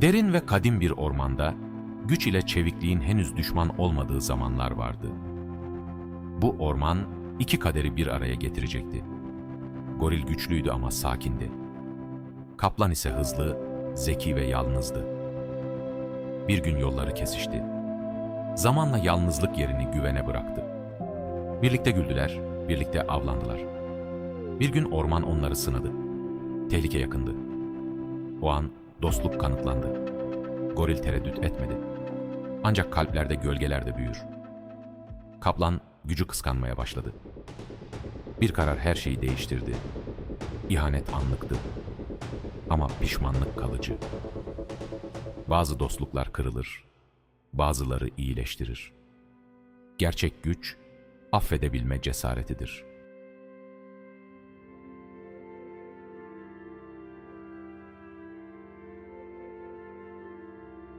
Derin ve kadim bir ormanda güç ile çevikliğin henüz düşman olmadığı zamanlar vardı. Bu orman iki kaderi bir araya getirecekti. Goril güçlüydü ama sakindi. Kaplan ise hızlı, zeki ve yalnızdı. Bir gün yolları kesişti. Zamanla yalnızlık yerini güvene bıraktı. Birlikte güldüler, birlikte avlandılar. Bir gün orman onları sınadı. Tehlike yakındı. O an dostluk kanıtlandı. Goril tereddüt etmedi. Ancak kalplerde gölgelerde büyür. Kaplan gücü kıskanmaya başladı. Bir karar her şeyi değiştirdi. İhanet anlıktı. Ama pişmanlık kalıcı. Bazı dostluklar kırılır, bazıları iyileştirir. Gerçek güç affedebilme cesaretidir.